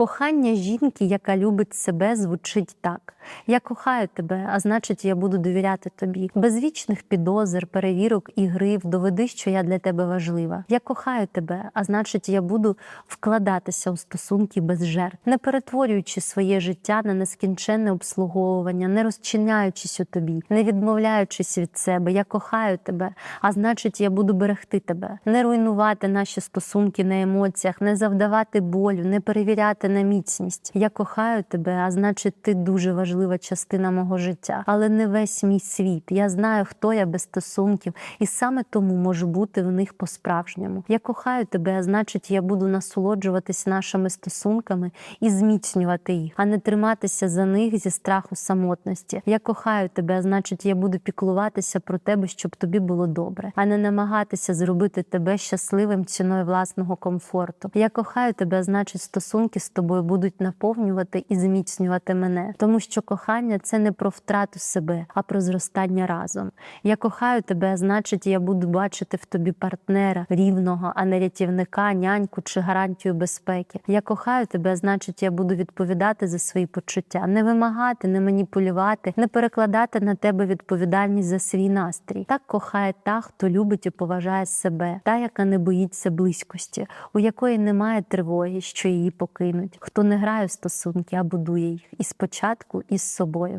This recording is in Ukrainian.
Кохання жінки, яка любить себе, звучить так: Я кохаю тебе, а значить, я буду довіряти тобі. Без вічних підозр, перевірок і грив доведи, що я для тебе важлива. Я кохаю тебе, а значить, я буду вкладатися у стосунки без жертв, не перетворюючи своє життя на нескінченне обслуговування, не розчиняючись у тобі, не відмовляючись від себе. Я кохаю тебе, а значить, я буду берегти тебе, не руйнувати наші стосунки на емоціях, не завдавати болю, не перевіряти на міцність. Я кохаю тебе, а значить, ти дуже важлива частина мого життя, але не весь мій світ. Я знаю, хто я без стосунків, і саме тому можу бути в них по-справжньому. Я кохаю тебе, а значить, я буду насолоджуватись нашими стосунками і зміцнювати їх, а не триматися за них зі страху самотності. Я кохаю тебе, а значить, я буду піклуватися про тебе, щоб тобі було добре, а не намагатися зробити тебе щасливим ціною власного комфорту. Я кохаю тебе, а значить, стосунки з тобою будуть наповнювати і зміцнювати мене, тому що кохання це не про втрату себе, а про зростання разом. Я кохаю тебе, значить, я буду бачити в тобі партнера рівного, а не рятівника, няньку чи гарантію безпеки. Я кохаю тебе, значить, я буду відповідати за свої почуття, не вимагати, не маніпулювати, не перекладати на тебе відповідальність за свій настрій. Так кохає та, хто любить і поважає себе, та, яка не боїться близькості, у якої немає тривоги, що її покинуть, хто не грає в стосунки, а будує їх і спочатку із собою.